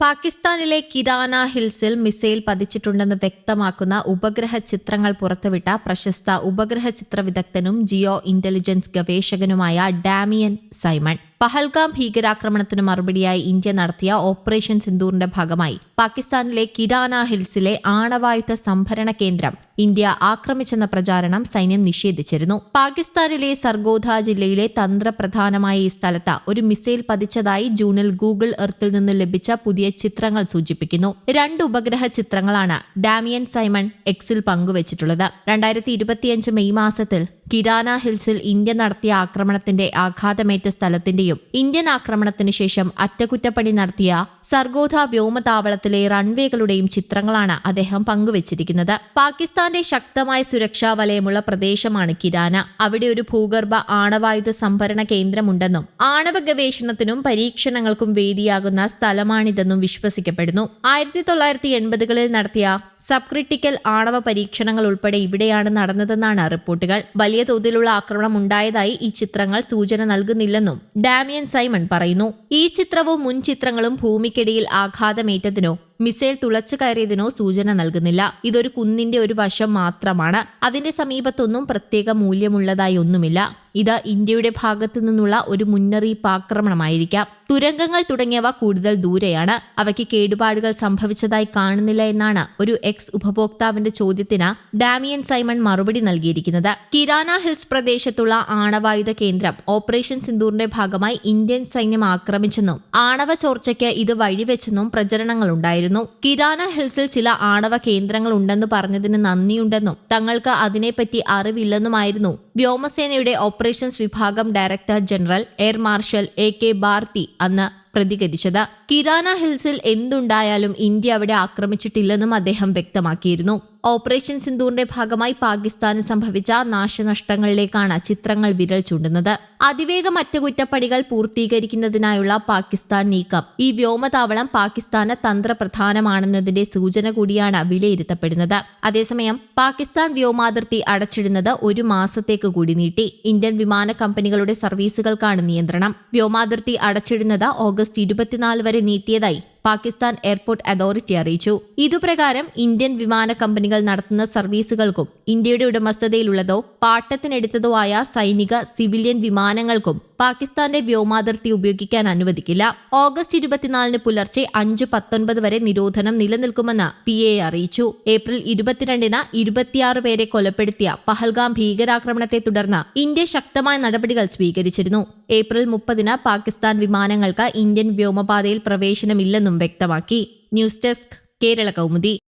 പാകിസ്ഥാനിലെ കിരാന ഹിൽസിൽ മിസൈൽ പതിച്ചിട്ടുണ്ടെന്ന് വ്യക്തമാക്കുന്ന ഉപഗ്രഹ ചിത്രങ്ങൾ പുറത്തുവിട്ട പ്രശസ്ത ഉപഗ്രഹ ചിത്ര വിദഗ്ധനും ജിയോ ഇന്റലിജൻസ് ഗവേഷകനുമായ ഡാമിയൻ സൈമൺ. പഹൽഗാം ഭീകരാക്രമണത്തിന് മറുപടിയായി ഇന്ത്യ നടത്തിയ ഓപ്പറേഷൻ സിന്ദൂറിന്റെ ഭാഗമായി. പാകിസ്ഥാനിലെ കിരാന ഹിൽസിലെ ആണവായുധ സംഭരണ കേന്ദ്രം ഇന്ത്യ ആക്രമിച്ചെന്ന പ്രചാരണം സൈന്യം നിഷേധിച്ചിരുന്നു. പാകിസ്ഥാനിലെ സർഗോധ ജില്ലയിലെ തന്ത്രപ്രധാനമായ ഈ സ്ഥലത്ത് ഒരു മിസൈൽ പതിച്ചതായി ജൂണിൽ ഗൂഗിൾ എർത്തിൽ നിന്ന് ലഭിച്ച പുതിയ ചിത്രങ്ങൾ സൂചിപ്പിക്കുന്നു. രണ്ട് ഉപഗ്രഹ ചിത്രങ്ങളാണ് ഡാമിയൻ സൈമൺ എക്സിൽ പങ്കുവച്ചിട്ടുള്ളത്. രണ്ടായിരത്തി മെയ് മാസത്തിൽ കിരാന ഹിൽസിൽ ഇന്ത്യ നടത്തിയ ആക്രമണത്തിന്റെ ആഘാതമേറ്റ സ്ഥലത്തിന്റെയും ഇന്ത്യൻ ആക്രമണത്തിന് ശേഷം അറ്റകുറ്റപ്പണി നടത്തിയ സർഗോധ വ്യോമതാവളത്തിലെ റൺവേകളുടെയും ചിത്രങ്ങളാണ് അദ്ദേഹം പങ്കുവച്ചിരിക്കുന്നത്. പാകിസ്ഥാന്റെ ശക്തമായ സുരക്ഷാ വലയമുള്ള പ്രദേശമാണ് കിരാന. അവിടെ ഒരു ഭൂഗർഭ ആണവായുധ സംഭരണ കേന്ദ്രമുണ്ടെന്നും ആണവ ഗവേഷണത്തിനും പരീക്ഷണങ്ങൾക്കും വേദിയാകുന്ന സ്ഥലമാണിതെന്നും വിശ്വസിക്കപ്പെടുന്നു. ആയിരത്തി തൊള്ളായിരത്തി എൺപതുകളിൽ നടത്തിയ സബ്ക്രിട്ടിക്കൽ ആണവ പരീക്ഷണങ്ങൾ ഉൾപ്പെടെ ഇവിടെയാണ് നടന്നതെന്നാണ് റിപ്പോർട്ടുകൾ. വലിയ തോതിലുള്ള ആക്രമണം ഉണ്ടായതായി ഈ ചിത്രങ്ങൾ സൂചന നൽകുന്നില്ലെന്നും ഡാമിയൻ സൈമൺ പറയുന്നു. ഈ ചിത്രവും മുൻ ചിത്രങ്ങളും ഭൂമിക്കിടയിൽ ആഘാതമേറ്റതിനോ മിസൈൽ തുളച്ചു കയറിയതിനോ സൂചന നൽകുന്നില്ല. ഇതൊരു കുന്നിന്റെ ഒരു വശം മാത്രമാണ്. അതിന്റെ സമീപത്തൊന്നും പ്രത്യേക മൂല്യമുള്ളതായി ഒന്നുമില്ല. ഇത് ഇന്ത്യയുടെ ഭാഗത്തു നിന്നുള്ള ഒരു മുന്നറിയിപ്പ് ആക്രമണമായിരിക്കാം തുരങ്കങ്ങൾ തുടങ്ങിയവ കൂടുതൽ ദൂരെയാണ്. അവയ്ക്ക് കേടുപാടുകൾ സംഭവിച്ചതായി കാണുന്നില്ല എന്നാണ് ഒരു എക്സ് ഉപഭോക്താവിന്റെ ചോദ്യത്തിന് ഡാമിയൻ സൈമൺ മറുപടി നൽകിയിരിക്കുന്നത്. കിരാന ഹിൽസ് പ്രദേശത്തുള്ള ആണവായുധ കേന്ദ്രം ഓപ്പറേഷൻ സിന്ദൂറിന്റെ ഭാഗമായി ഇന്ത്യൻ സൈന്യം ആക്രമിച്ചെന്നും ആണവ ചോർച്ചയ്ക്ക് ഇത് വഴിവെച്ചെന്നും പ്രചരണങ്ങളുണ്ടായിരുന്നു. കിരാന ഹിൽസിൽ ചില ആണവ കേന്ദ്രങ്ങൾ ഉണ്ടെന്ന് പറഞ്ഞതിന് നന്ദിയുണ്ടെന്നും തങ്ങൾക്ക് അതിനെപ്പറ്റി അറിവില്ലെന്നുമായിരുന്നു. വ്യോമസേനയുടെ ഓപ്പറേഷൻസ് വിഭാഗം director general air marshal A K Bharti അന്ന് പ്രതികരിച്ചത്. കിരാന ഹിൽസിൽ എന്തുണ്ടായാലും ഇന്ത്യ അവിടെ ആക്രമിച്ചിട്ടില്ലെന്നും അദ്ദേഹം വ്യക്തമാക്കിയിരുന്നു. ഓപ്പറേഷൻ സിന്ദൂറിന്റെ ഭാഗമായി പാകിസ്ഥാന് സംഭവിച്ച നാശനഷ്ടങ്ങളിലേക്കാണ് ചിത്രങ്ങൾ വിരൽ ചൂണ്ടുന്നത്. അതിവേഗം അറ്റകുറ്റപ്പണികൾ പൂർത്തീകരിക്കുന്നതിനായുള്ള പാകിസ്ഥാൻ നീക്കം. ഈ വ്യോമതാവളം പാകിസ്ഥാന് തന്ത്രപ്രധാനമാണെന്നതിന്റെ സൂചന കൂടിയാണ് വിലയിരുത്തപ്പെടുന്നത്. അതേസമയം പാകിസ്ഥാൻ വ്യോമാതിർത്തി അടച്ചിടുന്നത് ഒരു മാസത്തേക്ക് കൂടി നീട്ടി. ഇന്ത്യൻ വിമാന കമ്പനികളുടെ സർവീസുകൾക്കാണ് നിയന്ത്രണം. വ്യോമാതിർത്തി അടച്ചിടുന്നത് ഓഗസ്റ്റ് ഇരുപത്തിനാല് വരെ നീട്ടിയതായി പാകിസ്ഥാൻ എയർപോർട്ട് അതോറിറ്റി അറിയിച്ചു. ഇതുപ്രകാരം ഇന്ത്യൻ വിമാന കമ്പനികൾ നടത്തുന്ന സർവീസുകൾക്കും ഇന്ത്യയുടെ ഉടമസ്ഥതയിലുള്ളതോ പാട്ടത്തിനെടുത്തതോ ആയ സൈനിക സിവിലിയൻ വിമാനങ്ങൾക്കും പാകിസ്ഥാന്റെ വ്യോമാതിർത്തി ഉപയോഗിക്കാൻ അനുവദിക്കില്ല. ഓഗസ്റ്റ് ഇരുപത്തിനാലിന് പുലർച്ചെ അഞ്ച് പത്തൊൻപത് വരെ നിരോധനം നിലനിൽക്കുമെന്ന് പി എ അറിയിച്ചു. ഏപ്രിൽ ഇരുപത്തിരണ്ടിന് ഇരുപത്തിയാറ് പേരെ കൊലപ്പെടുത്തിയ പഹൽഗാം ഭീകരാക്രമണത്തെ തുടർന്ന് ഇന്ത്യ ശക്തമായ നടപടികൾ സ്വീകരിച്ചിരുന്നു. ഏപ്രിൽ മുപ്പതിന് പാകിസ്ഥാൻ വിമാനങ്ങൾക്ക് ഇന്ത്യൻ വ്യോമപാതയിൽ പ്രവേശനമില്ലെന്നും വ്യക്തമാക്കി. News desk Kerala Kaumudi.